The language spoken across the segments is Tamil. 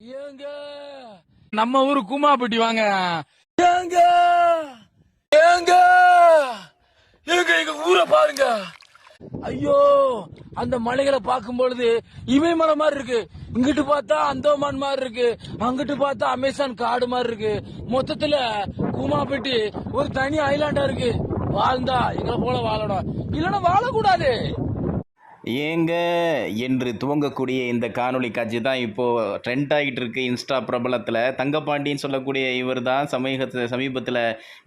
ஏங்க. நம்ம ஊரு கூமாப்பட்டி வாங்க. ஏங்க. ஏங்க. ஏங்க எங்க ஊரை பாருங்க. ஐயோ அந்த மலைகளை பார்க்கும் பொழுது இமயமலை மாதிரி இருக்கு. இங்கிட்டு பார்த்தா அந்தோமான் மாதிரி இருக்கு. அங்கிட்டு பார்த்தா அமேசான் காடு மாதிரி இருக்கு. மொத்தத்துல கூமாப்பட்டி ஒரு தனி ஐலாண்டா இருக்கு. வாழ்ந்தா எங்களை போல வாழணும். இல்லைன்னா வாழக்கூடாது. ஏங்க என்று துவங்கக்கூடிய இந்த காணொலி காட்சி தான் இப்போது ட்ரெண்ட் ஆகிட்டு இருக்கு. இன்ஸ்டா பிரபலத்தில். தங்கப்பாண்டின்னு சொல்லக்கூடிய இவர் தான் சமீபத்தில் சமீபத்தில்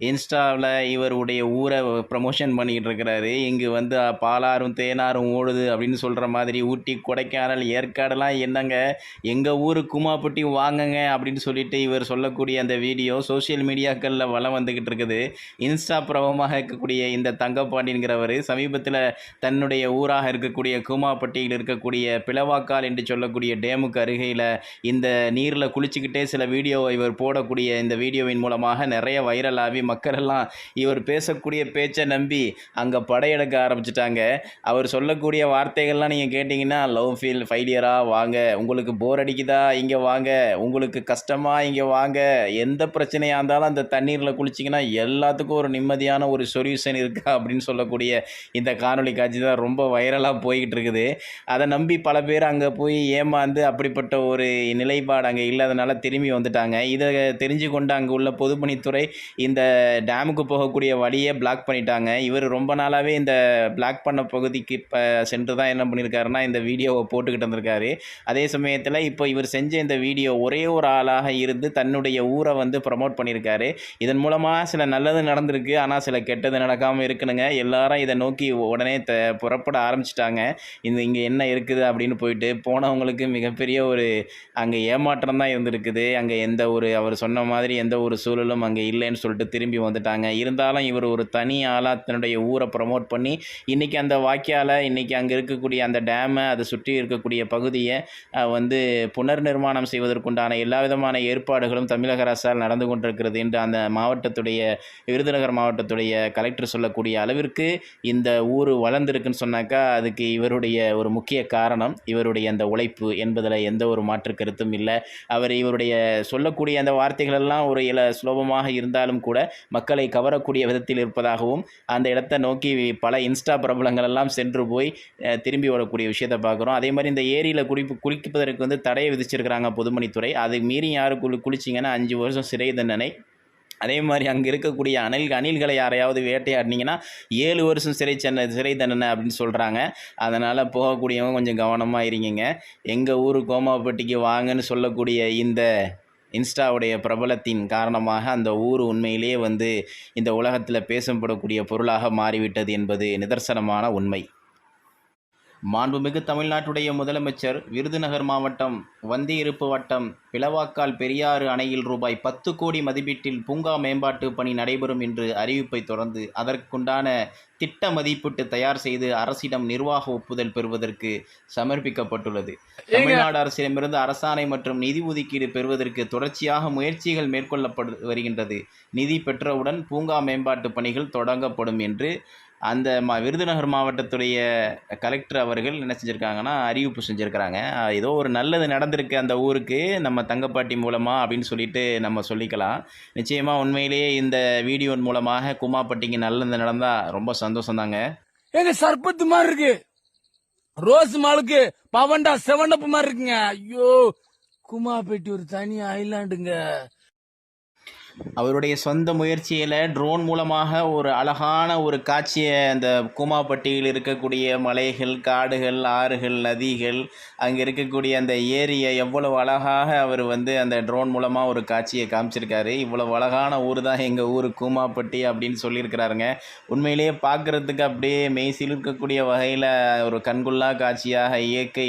இன்ஸ்டாவில் இவருடைய ஊரை ப்ரமோஷன் பண்ணிக்கிட்டு இருக்கிறாரு. இங்கு வந்து பாலாறும் தேனாரும் ஓடுது அப்படின்னு சொல்கிற மாதிரி ஊட்டி கொடைக்கானல் ஏற்காடெல்லாம் என்னங்க? எங்கள் ஊர் குமாப்பட்டி வாங்கங்க அப்படின்னு சொல்லிட்டு இவர் சொல்லக்கூடிய அந்த வீடியோ சோஷியல் மீடியாக்களில் வளம் வந்துக்கிட்டு இருக்குது. இன்ஸ்டா பிரபமாக இருக்கக்கூடிய இந்த தங்கப்பாண்டிங்கிறவர் சமீபத்தில் தன்னுடைய ஊராக இருக்கக்கூடிய கூமாப்பட்டியில் இருக்கக்கூடிய பிளவாக்கால் என்று சொல்லக்கூடிய டேமுக்கு அருகையில் இந்த நீரில் குளிச்சுக்கிட்டே சில வீடியோவை இவர் போடக்கூடிய இந்த வீடியோவின் மூலமாக நிறைய வைரலாகி மக்கள் எல்லாம் இவர் பேசக்கூடிய பேச்சை நம்பி அங்கே படையெடுக்க ஆரம்பிச்சிட்டாங்க. அவர் சொல்லக்கூடிய வார்த்தைகள்லாம் நீங்கள் கேட்டிங்கன்னா லவ் ஃபீல் ஃபைலியராக வாங்க. உங்களுக்கு போர் அடிக்குதா? இங்கே வாங்க. உங்களுக்கு கஷ்டமாக இங்கே வாங்க. எந்த பிரச்சனையாக இருந்தாலும் அந்த தண்ணீரில் குளிச்சிங்கன்னா எல்லாத்துக்கும் ஒரு நிம்மதியான ஒரு சொல்யூஷன் இருக்கா அப்படின்னு சொல்லக்கூடிய இந்த காணொளி காட்சி தான் ரொம்ப வைரலாக போய்கிட்டு இருக்குது அதை நம்பி பல பேர் அங்கே போய் ஏமாந்து அப்படிப்பட்ட ஒரு நிலைப்பாடு அங்கே இல்லாதனால திரும்பி வந்துட்டாங்க. இதை தெரிஞ்சு கொண்டு அங்கே உள்ள பொதுப்பணித்துறை இந்த டேமுக்கு போகக்கூடிய வழியை பிளாக் பண்ணிட்டாங்க. இவர் ரொம்ப நாளாகவே இந்த பிளாக் பண்ண பகுதிக்கு இப்போ சென்று தான் என்ன பண்ணியிருக்காருன்னா இந்த வீடியோவை போட்டுக்கிட்டு வந்திருக்காரு. அதே சமயத்தில் இப்போ இவர் செஞ்ச இந்த வீடியோ ஒரே ஒரு ஆளாக இருந்து தன்னுடைய ஊரை வந்து ப்ரமோட் பண்ணியிருக்காரு இதன் மூலமாக சில நல்லது நடந்திருக்கு. ஆனால் சில கெட்டது நடக்காமல் இருக்கணுங்க. எல்லாரும் இதை நோக்கி உடனே த புறப்பட ஆரம்பிச்சிட்டாங்க. இந்த இங்கே என்ன இருக்குது அப்படின்னு போயிட்டு போனவங்களுக்கு மிகப்பெரிய ஒரு அங்கே ஏமாற்றம் தான் இருந்திருக்குது. அங்கே எந்த ஒரு அவர் சொன்ன மாதிரி எந்த ஒரு சூழலும் அங்கே இல்லைன்னு சொல்லிட்டு திரும்பி வந்துட்டாங்க. இருந்தாலும் இவர் ஒரு தனி ஆளாக தன்னுடைய ஊரை ப்ரமோட் பண்ணி இன்றைக்கி அந்த வாக்கியால் இன்றைக்கி அங்கே இருக்கக்கூடிய அந்த டேமை அதை சுற்றி இருக்கக்கூடிய பகுதியை வந்து புனர் நிர்மாணம் செய்வதற்குண்டான எல்லா விதமான ஏற்பாடுகளும் தமிழக அரசால் நடந்து கொண்டிருக்கிறது என்று அந்த மாவட்டத்துடைய விருதுநகர் மாவட்டத்துடைய கலெக்டர் சொல்லக்கூடிய அளவிற்கு இந்த ஊர் வளர்ந்துருக்குன்னு சொன்னாக்கா அதுக்கு இவருடைய ஒரு முக்கிய காரணம் இவருடைய அந்த உழைப்பு என்பதில் எந்த ஒரு மாற்று கருத்தும் இல்லை. அவர் இவருடைய சொல்லக்கூடிய அந்த வார்த்தைகளெல்லாம் ஒரு இல சுலபமாக இருந்தாலும் கூட மக்களை கவரக்கூடிய விதத்தில் இருப்பதாகவும் அந்த இடத்தை நோக்கி பல இன்ஸ்டா பிரபலங்கள் எல்லாம் சென்று போய் திரும்பி வரக்கூடிய விஷயத்தை பார்க்குறோம். அதே மாதிரி இந்த ஏரியில் குளிப்பு குளிப்பதற்கு வந்து தடையை விதிச்சிருக்கிறாங்க பொதுமணித்துறை. அது மீறி யார் குளி குளிச்சிங்கன்னா அஞ்சு வருஷம் சிறை தண்டனை. அதே மாதிரி அங்கே இருக்கக்கூடிய அணில் அணில்களை யாரையாவது வேட்டையாடினீங்கன்னா ஏழு வருஷம் சிறை சென்னை சிறை தண்டனை அப்படின்னு சொல்கிறாங்க அதனால் போகக்கூடியவங்க கொஞ்சம் கவனமாக இருங்க எங்கள் ஊர் கோமாப்பட்டிக்கு வாங்கன்னு சொல்லக்கூடிய இந்த இன்ஸ்டாவுடைய பிரபலத்தின் காரணமாக அந்த ஊர் உண்மையிலேயே வந்து இந்த உலகத்தில் பேசப்படக்கூடிய பொருளாக மாறிவிட்டது என்பது நிதர்சனமான உண்மை. மாண்புமிகு தமிழ்நாட்டுடைய முதலமைச்சர் விருதுநகர் மாவட்டம் வந்தியிருப்பு வட்டம் பிளவாக்கால் பெரியாறு அணையில் ரூபாய் பத்து கோடி மதிப்பீட்டில் பூங்கா மேம்பாட்டு பணி நடைபெறும் என்று அறிவிப்பை தொடர்ந்து அதற்குண்டான திட்ட மதிப்பீட்டு தயார் செய்து அரசிடம் நிர்வாக ஒப்புதல் பெறுவதற்கு சமர்ப்பிக்கப்பட்டுள்ளது. தமிழ்நாடு அரசிடமிருந்து அரசாணை மற்றும் நிதி ஒதுக்கீடு பெறுவதற்கு தொடர்ச்சியாக முயற்சிகள் மேற்கொள்ளப்படு வருகின்றது. நிதி பெற்றவுடன் பூங்கா மேம்பாட்டு பணிகள் தொடங்கப்படும் என்று அந்த மா விருதுநகர் மாவட்டத்துடைய கலெக்டர் அவர்கள் என்ன செஞ்சுருக்காங்கன்னா அறிவிப்பு செஞ்சுருக்கிறாங்க. ஏதோ ஒரு நல்லது நடந்திருக்கு அந்த ஊருக்கு நம்ம தங்கப்பாட்டி மூலமாக அப்படின்னு சொல்லிட்டு நம்ம சொல்லிக்கலாம். நிச்சயமாக உண்மையிலேயே இந்த வீடியோ மூலமாக குமாப்பட்டிக்கு நல்லது நடந்தால் ரொம்ப சந்தோஷம்தாங்க எங்க சர்பத்து மாதிரி இருக்கு. ரோஸ் மாலுக்கு பவண்டா செவனப்பு மாதிரி இருக்குங்க. ஐயோ குமாப்பேட்டி ஒரு தனி ஐலாண்டுங்க அவருடைய சொந்த முயற்சியில் ட்ரோன் மூலமாக ஒரு அழகான ஒரு காட்சியை அந்த கூமாப்பட்டியில் இருக்கக்கூடிய மலைகள் காடுகள் ஆறுகள் நதிகள் அங்கே இருக்கக்கூடிய அந்த ஏரியை எவ்வளவு அழகாக அவர் வந்து அந்த ட்ரோன் மூலமாக ஒரு காட்சியை காமிச்சிருக்காரு. இவ்வளவு அழகான ஊர் தான் எங்கள் ஊர் கூமாப்பட்டி அப்படின்னு சொல்லியிருக்கிறாருங்க. உண்மையிலேயே பார்க்குறதுக்கு அப்படியே மெய் சிலிர்க்கக்கூடிய வகையில் ஒரு கண்கொள்ளா காட்சியாக இயற்கை